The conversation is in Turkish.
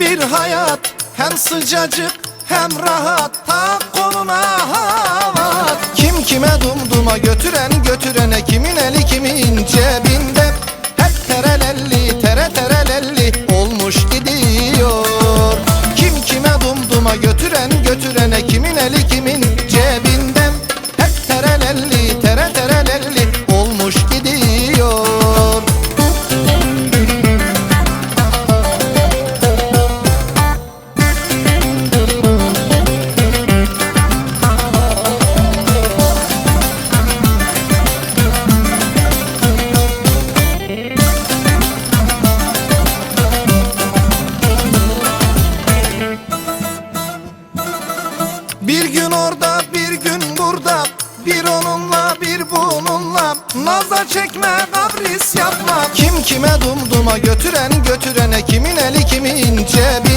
bir hayat. Hem sıcacık hem rahat. Tak koluna havat. Kim kime dumduma götüren götürene Kimin eli kimin cebinde. Hep terelelli tere terelelli Olmuş gidiyor. Kim kime dumduma götüren götürene Kimin eli kimin Bir gün orada bir gün burada. Bir onunla bir bununla. Nazar çekme kabris yapma. Kim kime dumduma götüren götürene Kimin eli kimin cebinde